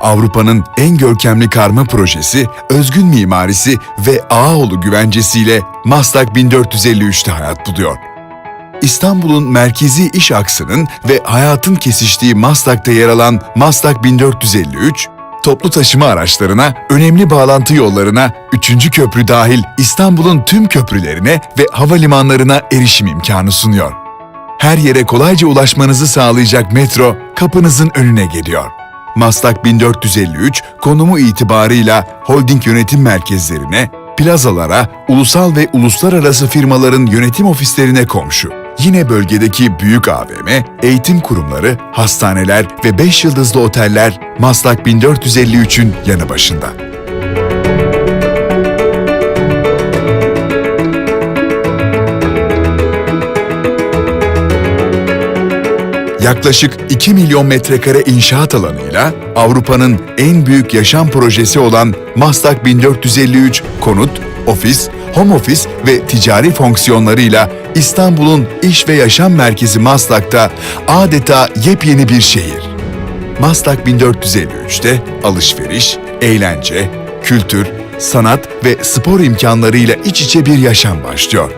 Avrupa'nın en görkemli karma projesi, özgün mimarisi ve Ağaoğlu güvencesiyle Maslak 1453'te hayat buluyor. İstanbul'un merkezi iş aksının ve hayatın kesiştiği Maslak'ta yer alan Maslak 1453, toplu taşıma araçlarına, önemli bağlantı yollarına, 3. köprü dahil İstanbul'un tüm köprülerine ve havalimanlarına erişim imkanı sunuyor. Her yere kolayca ulaşmanızı sağlayacak metro kapınızın önüne geliyor. Maslak 1453 konumu itibarıyla holding yönetim merkezlerine, plazalara, ulusal ve uluslararası firmaların yönetim ofislerine komşu. Yine bölgedeki büyük AVM, eğitim kurumları, hastaneler ve 5 yıldızlı oteller Maslak 1453'ün yanı başında. Yaklaşık 2 milyon metrekare inşaat alanıyla Avrupa'nın en büyük yaşam projesi olan Maslak 1453 konut, ofis, home office ve ticari fonksiyonlarıyla İstanbul'un iş ve yaşam merkezi Maslak'ta adeta yepyeni bir şehir. Maslak 1453'te alışveriş, eğlence, kültür, sanat ve spor imkanlarıyla iç içe bir yaşam başlıyor.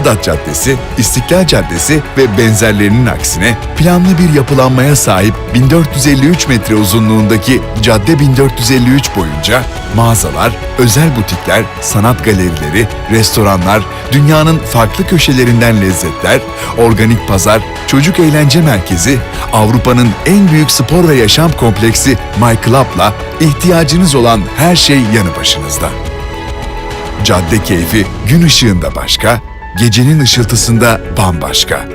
Bağdat Caddesi, İstiklal Caddesi ve benzerlerinin aksine planlı bir yapılanmaya sahip 1453 metre uzunluğundaki Cadde 1453 boyunca mağazalar, özel butikler, sanat galerileri, restoranlar, dünyanın farklı köşelerinden lezzetler, organik pazar, çocuk eğlence merkezi, Avrupa'nın en büyük spor ve yaşam kompleksi My Club'la ihtiyacınız olan her şey yanı başınızda. Cadde keyfi gün ışığında başka, gecenin ışıltısında bambaşka.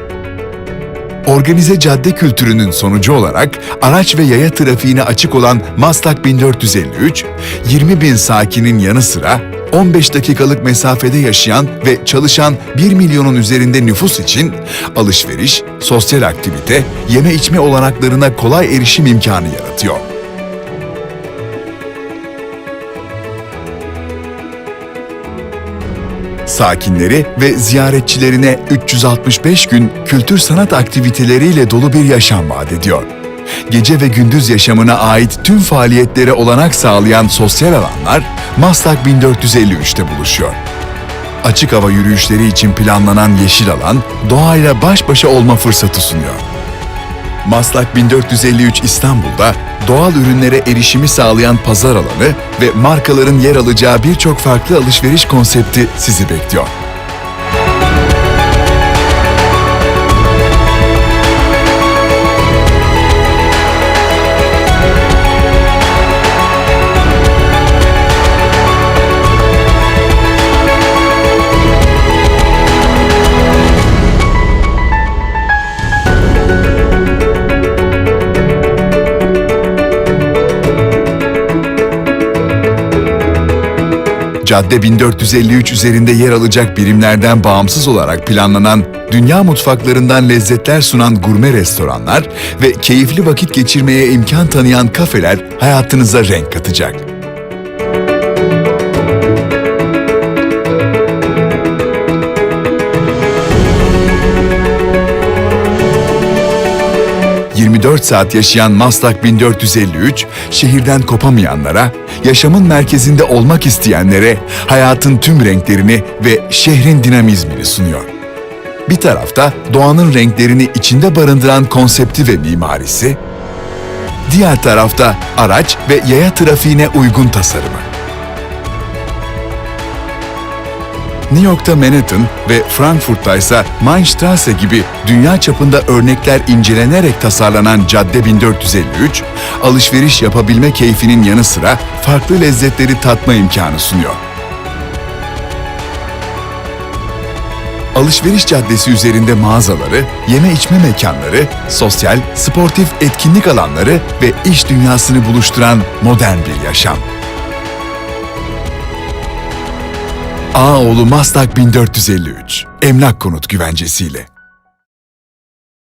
Organize cadde kültürünün sonucu olarak araç ve yaya trafiğine açık olan Maslak 1453, 20 bin sakinin yanı sıra 15 dakikalık mesafede yaşayan ve çalışan 1 milyonun üzerinde nüfus için alışveriş, sosyal aktivite, yeme içme olanaklarına kolay erişim imkanı yaratıyor. Sakinleri ve ziyaretçilerine 365 gün kültür sanat aktiviteleriyle dolu bir yaşam vaat ediyor. Gece ve gündüz yaşamına ait tüm faaliyetlere olanak sağlayan sosyal alanlar Maslak 1453'te buluşuyor. Açık hava yürüyüşleri için planlanan yeşil alan doğayla baş başa olma fırsatı sunuyor. Maslak 1453 İstanbul'da doğal ürünlere erişimi sağlayan pazar alanı ve markaların yer alacağı birçok farklı alışveriş konsepti sizi bekliyor. Cadde 1453 üzerinde yer alacak birimlerden bağımsız olarak planlanan dünya mutfaklarından lezzetler sunan gurme restoranlar ve keyifli vakit geçirmeye imkan tanıyan kafeler hayatınıza renk katacak. ...24 saat yaşayan Maslak 1453, şehirden kopamayanlara, yaşamın merkezinde olmak isteyenlere hayatın tüm renklerini ve şehrin dinamizmini sunuyor. Bir tarafta doğanın renklerini içinde barındıran konsepti ve mimarisi, diğer tarafta araç ve yaya trafiğine uygun tasarımı. New York'ta Manhattan ve Frankfurt'ta ise Mainstrasse gibi dünya çapında örnekler incelenerek tasarlanan Cadde 1453, alışveriş yapabilme keyfinin yanı sıra farklı lezzetleri tatma imkanı sunuyor. Alışveriş caddesi üzerinde mağazaları, yeme içme mekanları, sosyal, sportif etkinlik alanları ve iş dünyasını buluşturan modern bir yaşam. Ağaoğlu Maslak 1453, emlak konut güvencesiyle.